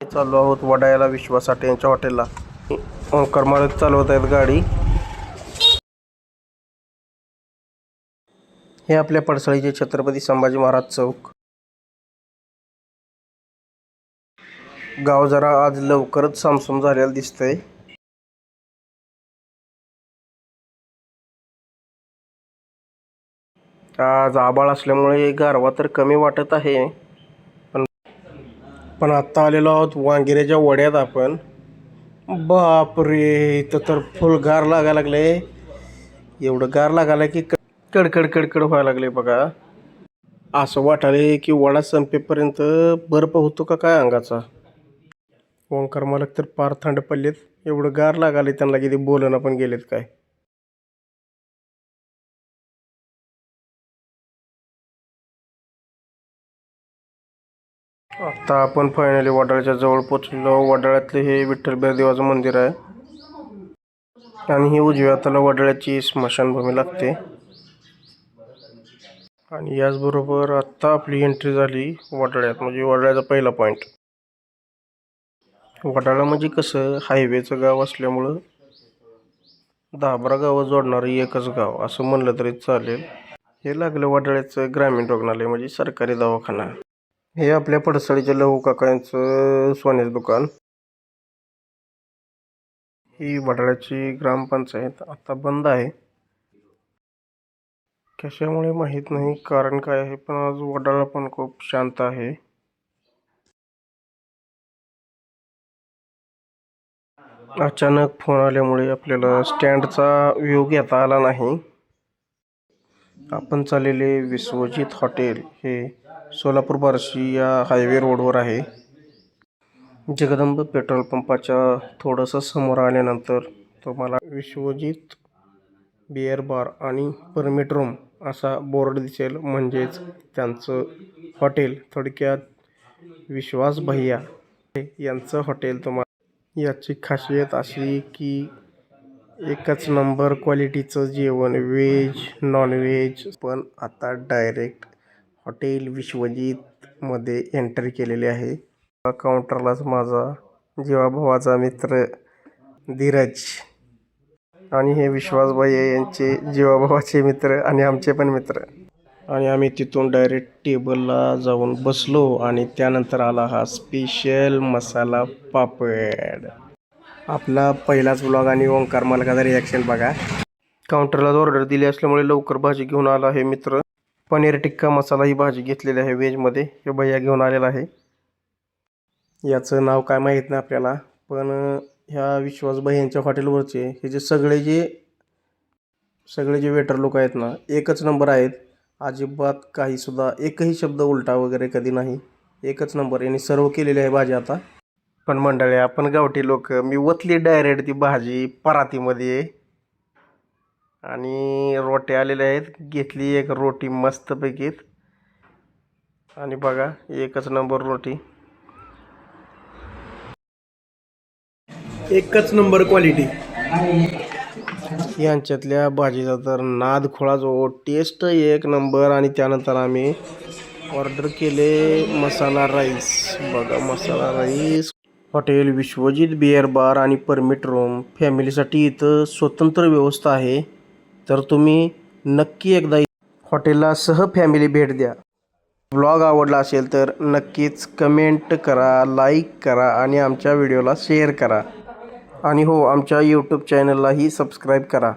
चाललो आहोत वडायला विश्वासाठी यांच्या हॉटेलला. ओंकार मालक चालवत आहेत गाडी. हे आपल्या पडसळीचे छत्रपती संभाजी महाराज चौक. गाव जरा आज लवकरच सामसूम झालेलं दिसतंय. आज आबाळ असल्यामुळे गारवा तर कमी वाटत आहे. पण आत्ता आलेलो आहोत वांगिऱ्याच्या वड्यात आपण. बापरे इथं तर फुल गार लागायला लागले. एवढं गार लागायला की कडकड कडकड व्हायला लागले बघा. असं वाटाले की वडा संपेपर्यंत बर्फ होतो का काय अंगाचा? ओंकार मालक तर पार थंड पडलेत. एवढं गार लागाले त्यांना किती बोलणं पण गेलेत काय? आता आपण फायनली वडाळ्याच्या जवळ पोचलो वडाळ्यातले हे विठ्ठल देवाचं मंदिर आहे. आणि ही उजव्या हाताला वडाळ्याची स्मशानभूमी लागते. आणि याचबरोबर आत्ता आपली एंट्री झाली वडाळ्यात म्हणजे वडाळ्याचा पहिला पॉईंट वडाळा म्हणजे कसं? हायवेचं गाव असल्यामुळं दाबरा गावं जोडणारं एकच गाव असं म्हणलं तरी चालेल. हे लागलं वडाळ्याचं ग्रामीण रुग्णालय म्हणजे सरकारी दवाखाना. हे आपल्या पडसळीच्या लहू काकांचं सोन्याचं दुकान. ही वडाळ्याची ग्रामपंचायत आता बंद आहे. कशामुळे माहीत नाही कारण काय आहे पण आज वडाळा पण खूप शांत आहे. अचानक फोन आल्यामुळे आपल्याला स्टँडचा व्ह्यू घेता आला नाही. आपण चाललेले विश्वजित हॉटेल हे सोलापूर बार्शी या हायवे रोडवर आहे. जगदंब पेट्रोल पंपाच्या थोडंसं समोर आल्यानंतर तुम्हाला विश्वजित बिअर बार आणि परमिट रूम असा बोर्ड दिसेल. म्हणजेच त्यांचं हॉटेल. थोडक्यात विश्वास भैया यांचं हॉटेल तुम्हाला याची खासियत अशी की एकच नंबर क्वालिटीचं जेवण व्हेज नॉनव्हेज पण आता डायरेक्ट हॉटेल विश्वजितमध्ये एंटर केलेले आहे. काउंटरलाच माझा जीवाभावाचा मित्र धीरज. आणि हे विश्वासभाई यांचे जीवाभावाचे मित्र आणि आमचे पण मित्र. आणि आम्ही तिथून डायरेक्ट टेबलला जाऊन बसलो आणि त्यानंतर आला हा स्पेशल मसाला पापड. आपला पहिलाच ब्लॉग आणि ओंकार मालकाचा रिॲक्शन बघा. काउंटरलाच ऑर्डर दिली असल्यामुळे लवकर भाजी घेऊन आला आहे मित्र. पनीर टिक्का मसाला ही भाजी घेतलेली आहे व्हेजमध्ये हे भैया घेऊन आलेला आहे. याचं नाव काय माहीत नाही आपल्याला पण ह्या विश्वास भैयांच्या हॉटेलवरचे हे जे सगळे जे सगळे जे वेटर लोक आहेत ना एकच नंबर आहेत. अजिबात काहीसुद्धा एकही शब्द उलटा वगैरे कधी नाही. एकच नंबर यांनी सर्व केलेली आहे भाजी आता. पण मंडळी आपण गावठी लोक मी वतली डायरेक्ट ती भाजी परातीमध्ये. आणि रोट्या आलेल्या आहेत. घेतली एक रोटी मस्तपैकी. आणि बघा एकच नंबर रोटी. एकच नंबर क्वालिटी यांच्यातल्या भाजीचा तर नाद खोळा जो टेस्ट एक नंबर. आणि त्यानंतर आम्ही ऑर्डर केले मसाला राईस बघा masala rice hotel Vishwajit beer bar आणि परमिट रूम फॅमिलीसाठी इथं स्वतंत्र व्यवस्था आहे. तर तुम्ही नक्की एकदा हॉटेलला सह फॅमिली भेट द्या. ब्लॉग आवडला असेल तर नक्कीच कमेंट करा लाईक करा आणि आमच्या व्हिडिओला शेअर करा. आणि हो आमच्या यूट्यूब चॅनललाही सबस्क्राईब करा.